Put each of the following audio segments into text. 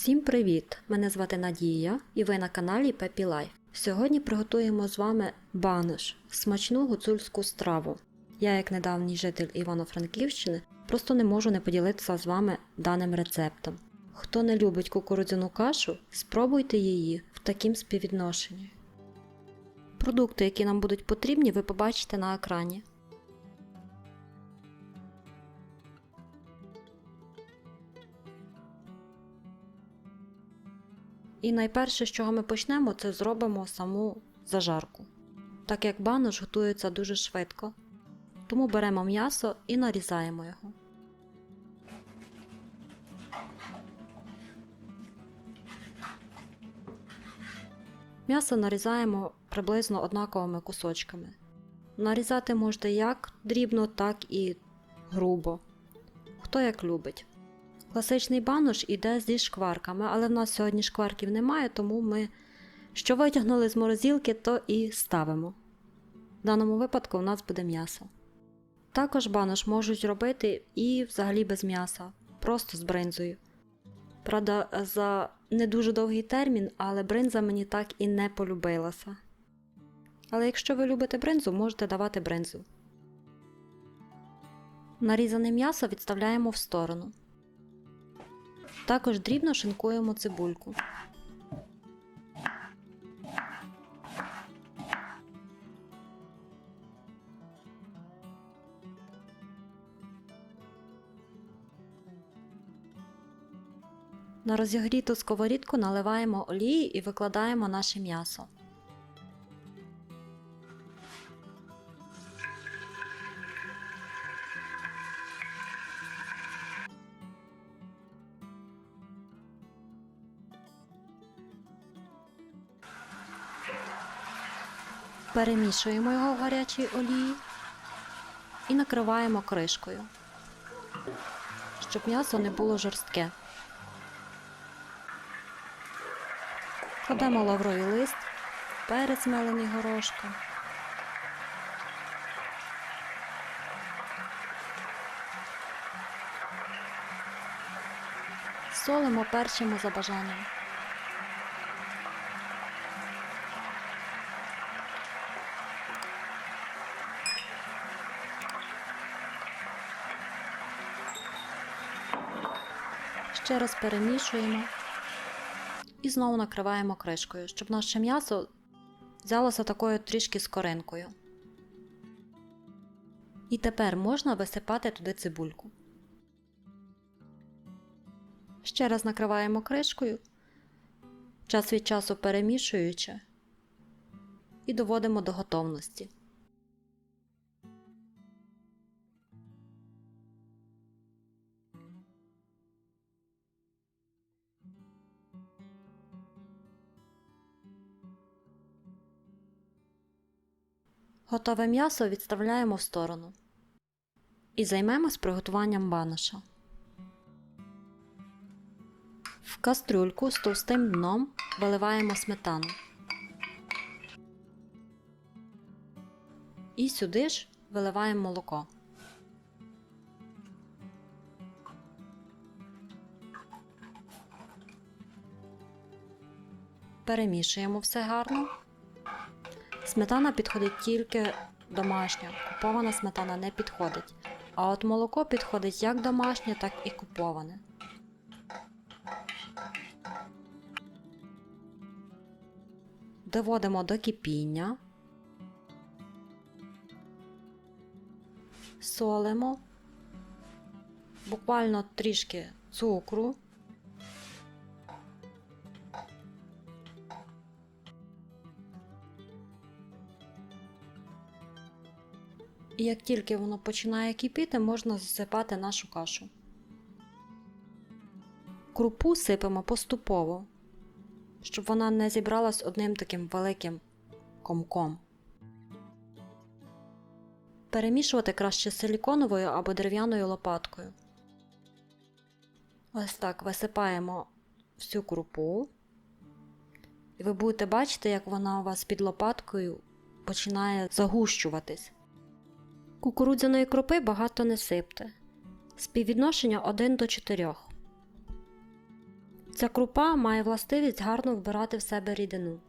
Всім привіт! Мене звати Надія і ви на каналі Peppy Life. Сьогодні приготуємо з вами банош смачну гуцульську страву. Я, як недавній житель Івано-Франківщини, просто не можу не поділитися з вами даним рецептом. Хто не любить кукурудзяну кашу, спробуйте її в такім співвідношенні. Продукти, які нам будуть потрібні, ви побачите на екрані. І найперше, з чого ми почнемо, це зробимо саму зажарку. Так як банош готується дуже швидко. Тому беремо м'ясо і нарізаємо його. М'ясо нарізаємо приблизно однаковими кусочками. Нарізати можете як дрібно, так і грубо. Хто як любить. Класичний банош іде зі шкварками, але в нас сьогодні шкварків немає, тому ми що витягнули з морозилки, то і ставимо. В даному випадку у нас буде м'ясо. Також банош можуть робити і взагалі без м'яса, просто з бринзою. Правда, за не дуже довгий термін, але бринза мені так і не полюбилася. Але якщо ви любите бринзу, можете давати бринзу. Нарізане м'ясо відставляємо в сторону. Також дрібно шинкуємо цибульку. На розігріту сковорідку наливаємо олії і викладаємо наше м'ясо. Перемішуємо його в гарячій олії і накриваємо кришкою, щоб м'ясо не було жорстке. Кладемо лавровий лист, перець мелений горошком. Солимо, перчимо за бажанням. Ще раз перемішуємо і знову накриваємо кришкою, щоб наше м'ясо взялося такою трішки скоринкою. І тепер можна висипати туди цибульку. Ще раз накриваємо кришкою, час від часу перемішуючи і доводимо до готовності. Готове м'ясо відставляємо в сторону. І займемось приготуванням баноша. В кастрюльку з товстим дном виливаємо сметану. І сюди ж виливаємо молоко. Перемішуємо все гарно. Сметана підходить тільки домашня, купована сметана не підходить. А от молоко підходить як домашнє, так і куповане. Доводимо до кипіння. Солимо. Буквально трішки цукру. І як тільки воно починає кипіти, можна засипати нашу кашу. Крупу сипемо поступово, щоб вона не зібралась одним таким великим комком. Перемішувати краще силіконовою або дерев'яною лопаткою. Ось так висипаємо всю крупу. І ви будете бачити, як вона у вас під лопаткою починає загущуватись. Кукурудзяної крупи багато не сипте. Співвідношення 1 до 4. Ця крупа має властивість гарно вбирати в себе рідину,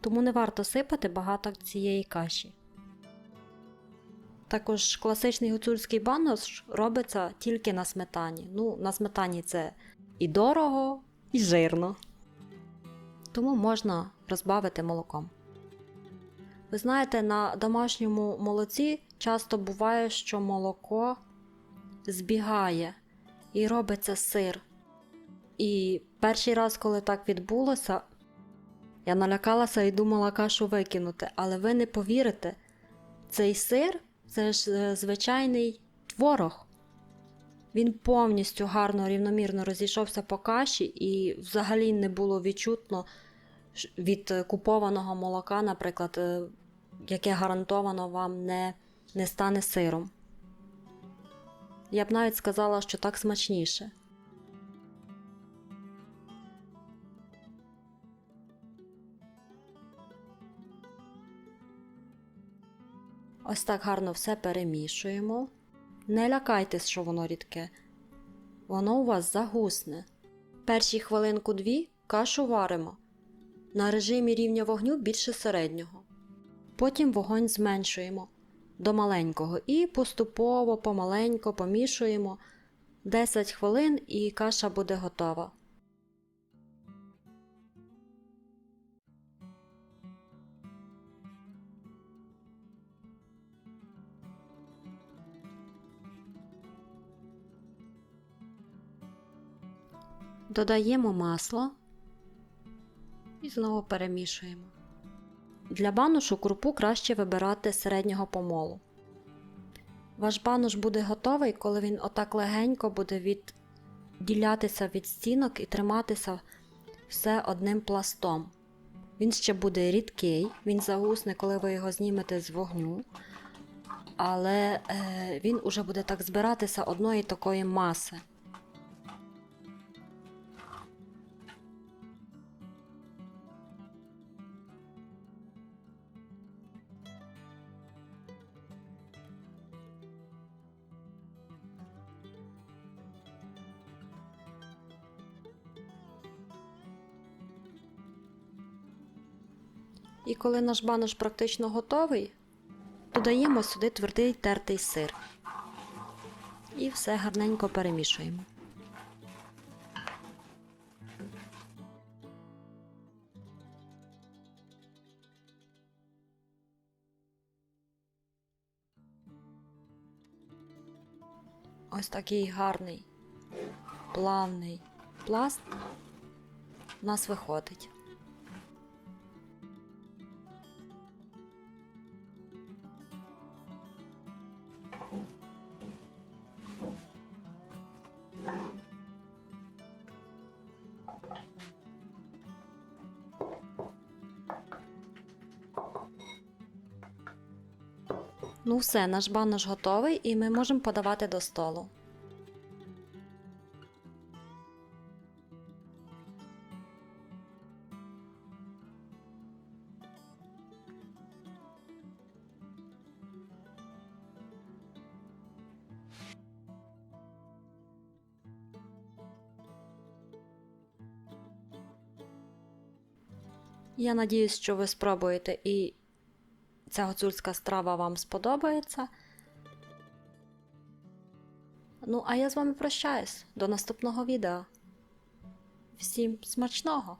тому не варто сипати багато цієї каші. Також класичний гуцульський банош робиться тільки на сметані. Ну, на сметані це і дорого, і жирно. Тому можна розбавити молоком. Ви знаєте, на домашньому молоці часто буває, що молоко збігає і робиться сир. І перший раз, коли так відбулося, я налякалася і думала кашу викинути, але ви не повірите, цей сир це ж е, звичайний творог. Він повністю гарно, рівномірно розійшовся по каші, і взагалі не було відчутно від купованого молока, наприклад, е, яке гарантовано вам не, не стане сиром. Я б навіть сказала, що так смачніше. Ось так гарно все перемішуємо. Не лякайтесь, що воно рідке. Воно у вас загусне. Перші хвилинку-дві кашу варимо на режимі рівня вогню більше середнього. Потім вогонь зменшуємо до маленького і поступово помаленько помішуємо 10 хвилин і каша буде готова. Додаємо масло і знову перемішуємо. Для баношу крупу краще вибирати середнього помолу. Ваш банош буде готовий, коли він отак легенько буде відділятися від стінок і триматися все одним пластом. Він ще буде рідкий, він загусне, коли ви його знімете з вогню, але е, він уже буде так збиратися одної такої маси. І коли наш банош практично готовий, додаємо сюди твердий тертий сир. І все гарненько перемішуємо. Ось такий гарний, плавний пласт у нас виходить. Ну все, наш банош готовий і ми можемо подавати до столу. Я надіюсь, що ви спробуєте і ця гуцульська страва вам сподобається. Ну, а я з вами прощаюсь до наступного відео. Всім смачного!